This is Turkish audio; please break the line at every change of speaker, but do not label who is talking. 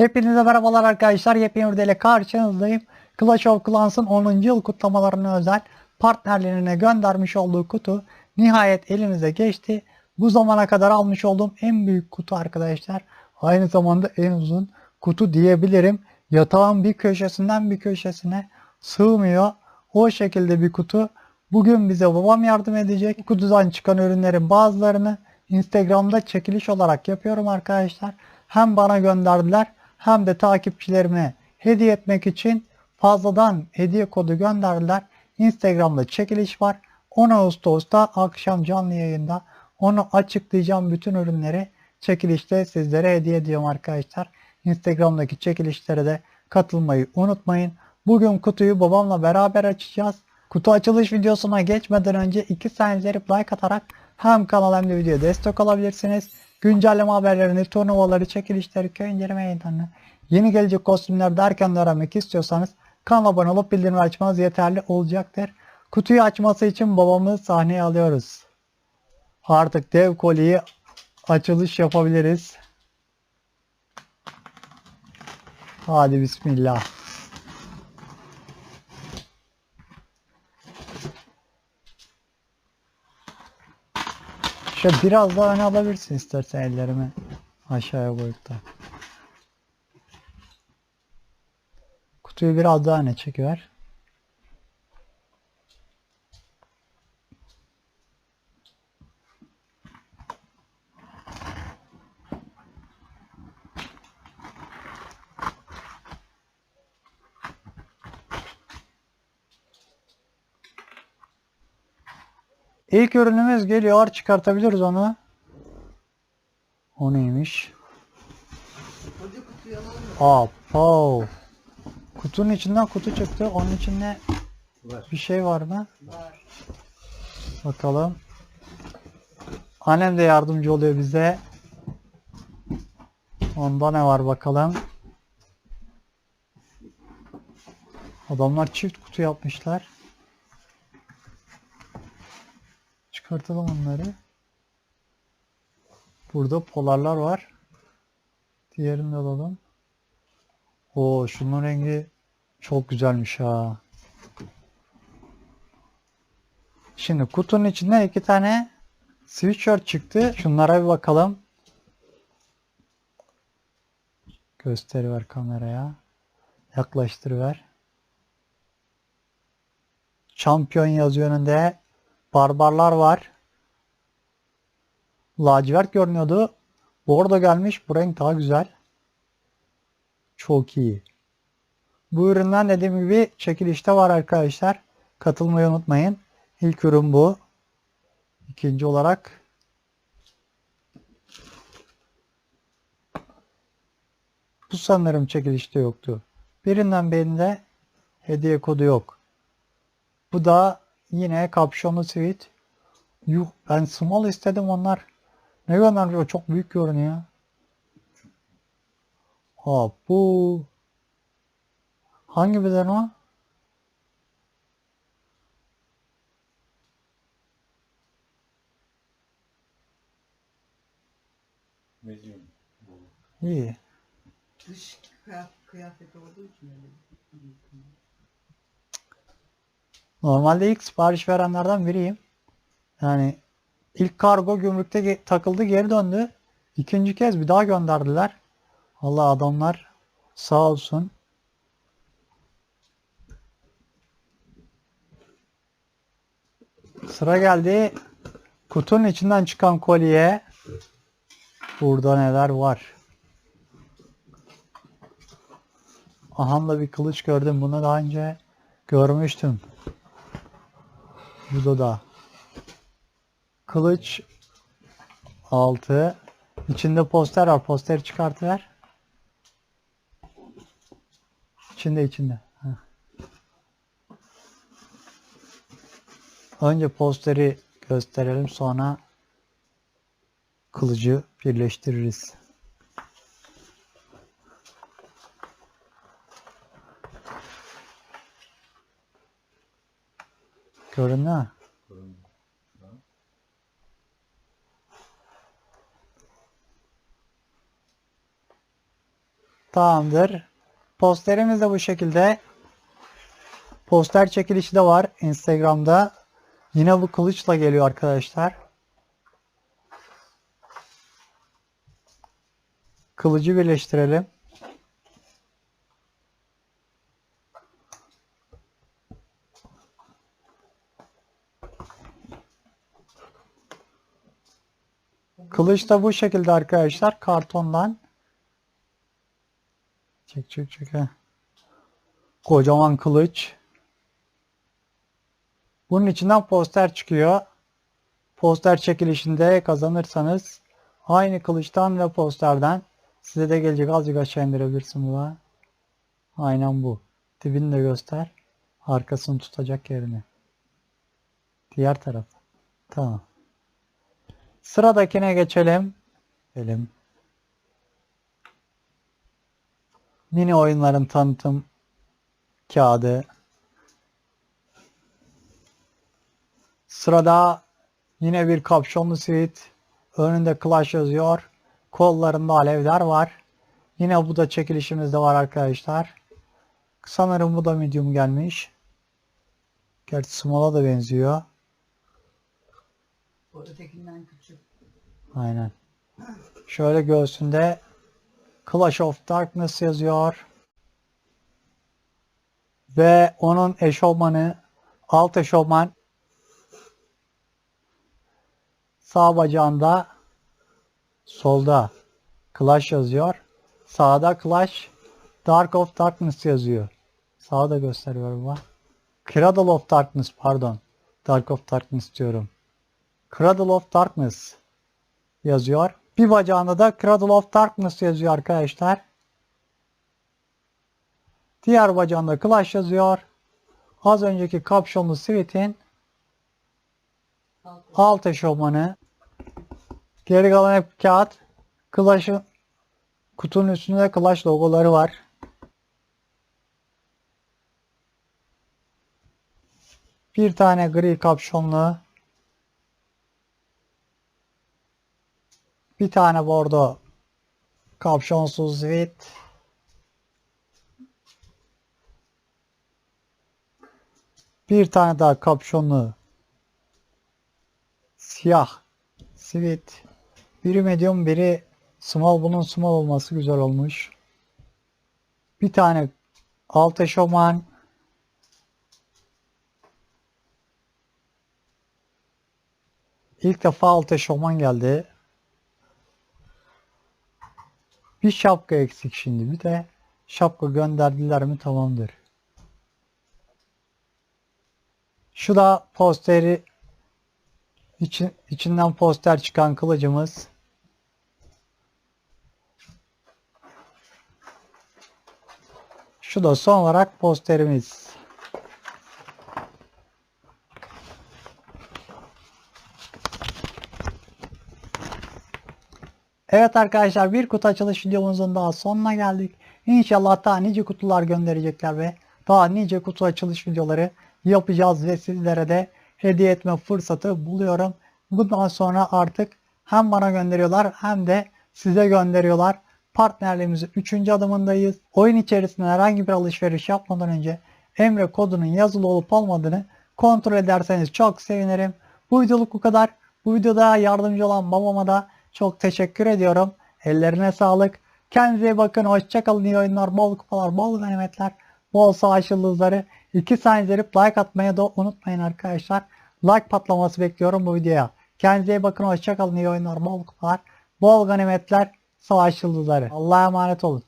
Hepinize merhabalar arkadaşlar. Yepyeni bir ile karşınızdayım. Clash of Clans'ın 10. yıl kutlamalarına özel partnerlerine göndermiş olduğu kutu nihayet elimize geçti. Bu zamana kadar almış olduğum en büyük kutu arkadaşlar. Aynı zamanda en uzun kutu diyebilirim. Yatağın bir köşesinden bir köşesine sığmıyor. O şekilde bir kutu. Bugün bize babam yardım edecek. Bu kutudan çıkan ürünlerin bazılarını Instagram'da çekiliş olarak yapıyorum arkadaşlar. Hem bana gönderdiler hem de takipçilerime hediye etmek için fazladan hediye kodu gönderdiler. Instagram'da çekiliş var. 10 Ağustos'ta akşam canlı yayında onu açıklayacağım bütün ürünleri çekilişte sizlere hediye ediyorum arkadaşlar. Instagram'daki çekilişlere de katılmayı unutmayın. Bugün kutuyu babamla beraber açacağız. Kutu açılış videosuna geçmeden önce 2 saniye like atarak hem kanal hem de videoya destek olabilirsiniz. Güncelleme haberlerini, turnuvaları, çekilişleri, köy inceleme yayınlarını, yeni gelecek kostümler derken de öğrenmek istiyorsanız kanala abone olup bildirim açmanız yeterli olacaktır. Kutuyu açması için babamı sahneye alıyoruz. Artık dev kolyeyi açılış yapabiliriz. Hadi bismillah. Şöyle biraz daha öne alabilirsin istersen ellerimi aşağıya koyup da. Kutuyu biraz daha öne çekiver. İlk ürünümüz geliyor. Çıkartabiliriz onu. O neymiş? Apo. Kutunun içinden kutu çıktı. Onun içinde bir şey var mı?
Var.
Bakalım. Annem de yardımcı oluyor bize. Onda ne var bakalım. Adamlar çift kutu yapmışlar. Çıkartalım onları. Burada polarlar var. Diğerini alalım. Oo şunun rengi çok güzelmiş ha. Şimdi kutunun içinde iki tane sweatshirt çıktı. Şunlara bir bakalım. Gösteriver kameraya. Yaklaştırıver. Şampiyon yazıyor önünde. Barbarlar var. Lacivert görünüyordu. Bordo gelmiş. Bu renk daha güzel. Çok iyi. Bu üründen dediğim gibi çekilişte var arkadaşlar. Katılmayı unutmayın. İlk ürün bu. İkinci olarak bu sanırım çekilişte yoktu. Birinden birinde hediye kodu yok. Bu da yine kapşonlu sweet. Yuh ben small istedim onlar. Ne göndermiş o çok büyük görünüyor. Hop bu. Hangi beden o?
Medium.
İyi.
Dış kıyafet, kıyafet olduğu için öyle.
Normalde ilk sipariş verenlerden biriyim. Yani ilk kargo gümrükte takıldı geri döndü. İkinci kez bir daha gönderdiler. Allah adamlar sağ olsun. Sıra geldi kutunun içinden çıkan kolye. Burada neler var? Ahamda bir kılıç gördüm. Bunu daha önce görmüştüm. Burada da kılıç altı içinde poster var. Posteri çıkartıver. İçinde içinde. Önce posteri gösterelim sonra kılıcı birleştiririz. Görün ha. Tamamdır. Posterimiz de bu şekilde. Poster çekilişi de var Instagram'da. Yine bu kılıçla geliyor arkadaşlar. Kılıcı birleştirelim. Kılıç da bu şekilde arkadaşlar kartondan. Çek çek çek. Kocaman kılıç. Bunun içinden poster çıkıyor. Poster çekilişinde kazanırsanız aynı kılıçtan ve posterden size de gelecek azıcık aşağı indirebilirsin bu. Aynen bu. Dibini de göster. Arkasını tutacak yerini. Diğer taraf. Tamam. Sıradakine geçelim. Geçelim. Mini oyunların tanıtım kağıdı. Sırada yine bir kapşonlu sivit. Önünde Clash yazıyor. Kollarında alevler var. Yine bu da çekilişimizde var arkadaşlar. Sanırım bu da medium gelmiş. Gerçi small'a da benziyor.
O ötekinden küçük.
Aynen. Şöyle göğsünde Clash of Darkness yazıyor. Ve onun eşofmanı alt eşofman sağ bacağında solda Clash yazıyor. Sağda Clash Dark of Darkness yazıyor. Sağda gösteriyorum bak. Cradle of Darkness pardon. Dark of Darkness diyorum. Cradle of Darkness yazıyor. Bir bacağında da Cradle of Darkness yazıyor arkadaşlar. Diğer bacağında Clash yazıyor. Az önceki kapşonlu Sweet'in
Alt
eşofmanı. Geri kalan hep kağıt. Clash'ın kutunun üstünde Clash logoları var. Bir tane gri kapşonlu. Bir tane bordo kapşonsuz sweat. Bir tane daha kapşonlu siyah sweat. Biri medium biri small. Bunun small olması güzel olmuş. Bir tane alt eşofman. İlk defa alt eşofman geldi. Bir şapka eksik şimdi. Bir de şapka gönderdiler mi tamamdır. Şu da posteri için, içinden poster çıkan kılıcımız. Şu da son olarak posterimiz. Evet arkadaşlar bir kutu açılış videomuzun daha sonuna geldik. İnşallah daha nice kutular gönderecekler ve daha nice kutu açılış videoları yapacağız ve sizlere de hediye etme fırsatı buluyorum. Bundan sonra artık hem bana gönderiyorlar hem de size gönderiyorlar. Partnerliğimizin 3. adımındayız. Oyun içerisinde herhangi bir alışveriş yapmadan önce Emre kodunun yazılı olup olmadığını kontrol ederseniz çok sevinirim. Bu videoluk bu kadar. Bu videoda yardımcı olan babama da çok teşekkür ediyorum. Ellerine sağlık. Kendinize bakın. Hoşçakalın. İyi oyunlar, bol kupalar, bol ganimetler, bol savaş yıldızları. İki saniye like atmayı da unutmayın arkadaşlar. Like patlaması bekliyorum bu videoya. Kendinize iyi bakın. Hoşçakalın. İyi oyunlar, bol kupalar, bol ganimetler, savaş yıldızları. Allah'a emanet olun.